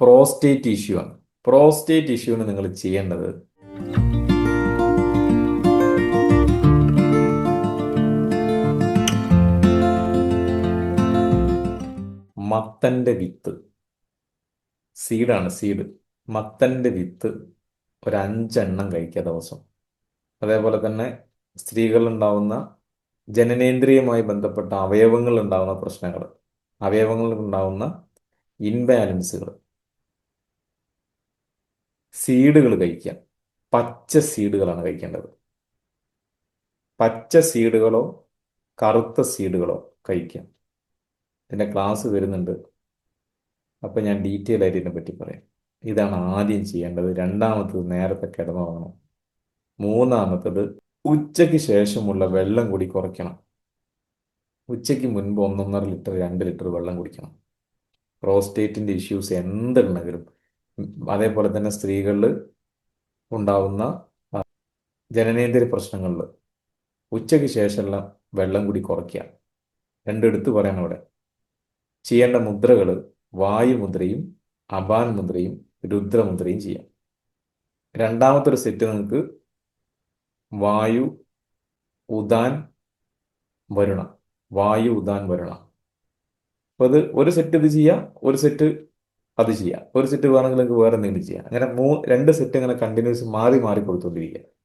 Prostate issue ആണ്. Prostate ഇഷ്യൂവിന് നിങ്ങൾ ചെയ്യേണ്ടത് മത്തന്റെ വിത്ത്. സീഡാണ് സീഡ് മത്തന്റെ വിത്ത് ഒരു അഞ്ചെണ്ണം കഴിക്കുക ദിവസം. അതേപോലെ തന്നെ സ്ത്രീകളുണ്ടാവുന്ന ജനനേന്ദ്രിയുമായി ബന്ധപ്പെട്ട അവയവങ്ങൾ ഉണ്ടാവുന്ന പ്രശ്നങ്ങൾ. അവയവങ്ങളിൽ ഉണ്ടാവുന്ന ഇൻബാലൻസുകൾ സീഡുകൾ കഴിക്കാം. പച്ച സീഡുകളാണ് കഴിക്കേണ്ടത്. പച്ച സീഡുകളോ കറുത്ത സീഡുകളോ കഴിക്കാം. ഇതിന്റെ ക്ലാസ് വരുന്നുണ്ട്. അപ്പം ഞാൻ ഡീറ്റെയിൽ ആയിട്ട് ഇതിനെ പറ്റി പറയാം. ഇതാണ് ആദ്യം ചെയ്യേണ്ടത്. രണ്ടാമത്തത് നേരത്തെ കിടന്നുറങ്ങണം. മൂന്നാമത്തത് ഉച്ചയ്ക്ക് ശേഷമുള്ള വെള്ളം കൂടി കുറയ്ക്കണം. ഉച്ചയ്ക്ക് മുൻപ് ഒന്നൊന്നര ലിറ്റർ രണ്ട് ലിറ്റർ വെള്ളം കുടിക്കണം. പ്രോസ്റ്റേറ്റിന്റെ ഇഷ്യൂസ് എന്തുണ്ടെങ്കിലും അതേപോലെ തന്നെ സ്ത്രീകളിൽ ഉണ്ടാവുന്ന ജനനേന്ദ്രിയ പ്രശ്നങ്ങളിൽ ഉച്ചയ്ക്ക് ശേഷമുള്ള വെള്ളം കൂടി കുറയ്ക്കുക. രണ്ടെടുത്ത് പറയണം അവിടെ ചെയ്യേണ്ട മുദ്രകൾ വായുമുദ്രയും അപാൻ മുദ്രയും രുദ്രമുദ്രയും ചെയ്യാം രണ്ടാമത്തെ ഒരു സെറ്റ് നിങ്ങൾക്ക് വായു ഉദാൻ വരുണ. വായു ഉദാൻ വരുണ. അപ്പോൾ അത് ഒരു സെറ്റ് ഇത് ചെയ്യുക ഒരു സെറ്റ് അത് ചെയ്യാം. ഒരു സെറ്റ് വേണമെങ്കിൽ നിങ്ങൾക്ക് വേറെ എന്തെങ്കിലും ചെയ്യാം. അങ്ങനെ മൂ രണ്ട് സെറ്റ് ഇങ്ങനെ കണ്ടിന്യൂസ് മാറി മാറി കൊടുത്തുകൊണ്ടിരിക്കുക